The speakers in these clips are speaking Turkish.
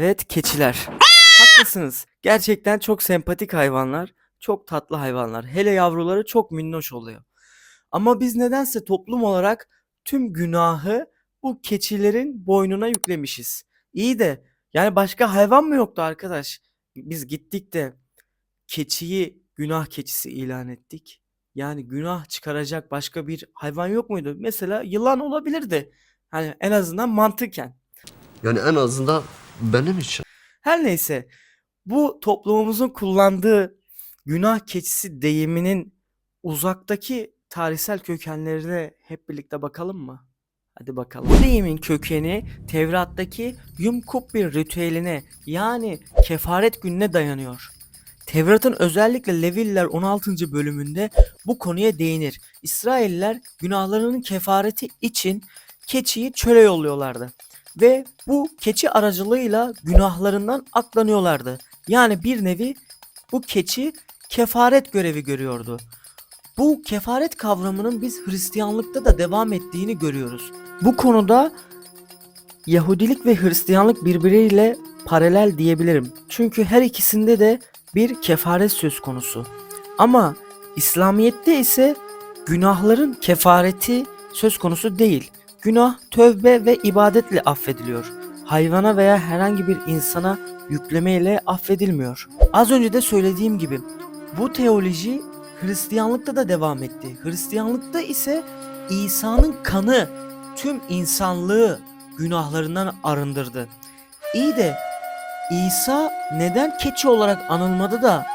Evet, keçiler. Haklısınız. Gerçekten çok sempatik hayvanlar, çok tatlı hayvanlar. Hele yavruları çok minnoş oluyor. Ama biz nedense toplum olarak tüm günahı bu keçilerin boynuna yüklemişiz. İyi de yani başka hayvan mı yoktu arkadaş? Biz gittik de keçiyi günah keçisi ilan ettik. Yani günah çıkaracak başka bir hayvan yok muydu? Mesela yılan olabilirdi. Hani en azından mantıken. Yani en azından benim için. Her neyse bu toplumumuzun kullandığı günah keçisi deyiminin uzaktaki tarihsel kökenlerine hep birlikte bakalım mı? Hadi bakalım. Bu deyimin kökeni Tevrat'taki Yom Kippur ritüeline yani kefaret gününe dayanıyor. Tevrat'ın özellikle Levililer 16. bölümünde bu konuya değinir. İsrailler günahlarının kefareti için keçiyi çöle yolluyorlardı. Ve bu keçi aracılığıyla günahlarından aklanıyorlardı. Yani bir nevi bu keçi kefaret görevi görüyordu. Bu kefaret kavramının biz Hristiyanlıkta da devam ettiğini görüyoruz. Bu konuda Yahudilik ve Hristiyanlık birbiriyle paralel diyebilirim. Çünkü her ikisinde de bir kefaret söz konusu. Ama İslamiyet'te ise günahların kefareti söz konusu değil. Günah tövbe ve ibadetle affediliyor. Hayvana veya herhangi bir insana yüklemeyle affedilmiyor. Az önce de söylediğim gibi bu teoloji Hristiyanlıkta da devam etti. Hristiyanlıkta ise İsa'nın kanı tüm insanlığı günahlarından arındırdı. İyi de İsa neden keçi olarak anılmadı da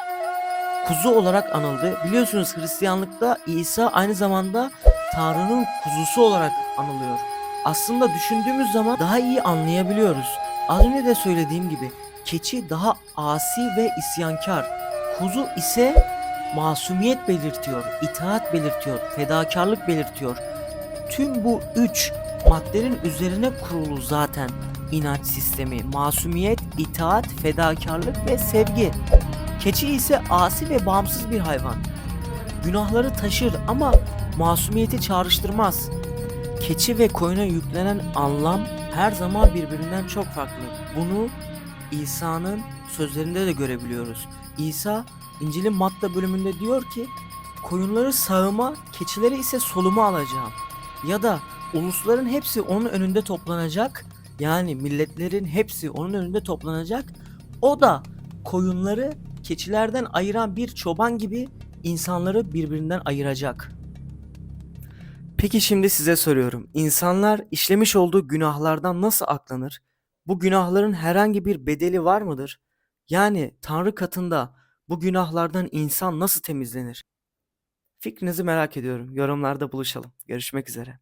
kuzu olarak anıldı? Biliyorsunuz Hristiyanlıkta İsa aynı zamanda Tanrı'nın kuzusu olarak anılıyor. Aslında düşündüğümüz zaman daha iyi anlayabiliyoruz. Az önce de söylediğim gibi keçi daha asi ve isyankar. Kuzu ise masumiyet belirtiyor, itaat belirtiyor, fedakarlık belirtiyor. Tüm bu üç maddenin üzerine kurulu zaten inanç sistemi. Masumiyet, itaat, fedakarlık ve sevgi. Keçi ise asi ve bağımsız bir hayvan. Günahları taşır ama masumiyeti çağrıştırmaz. Keçi ve koyuna yüklenen anlam her zaman birbirinden çok farklı. Bunu İsa'nın sözlerinde de görebiliyoruz. İsa İncil'in Matta bölümünde diyor ki koyunları sağıma, keçileri ise soluma alacağım. Ya da ulusların hepsi onun önünde toplanacak. Yani milletlerin hepsi onun önünde toplanacak. O da koyunları keçilerden ayıran bir çoban gibi insanları birbirinden ayıracak. Peki şimdi size soruyorum. İnsanlar işlemiş olduğu günahlardan nasıl aklanır? Bu günahların herhangi bir bedeli var mıdır? Yani Tanrı katında bu günahlardan insan nasıl temizlenir? Fikrinizi merak ediyorum. Yorumlarda buluşalım. Görüşmek üzere.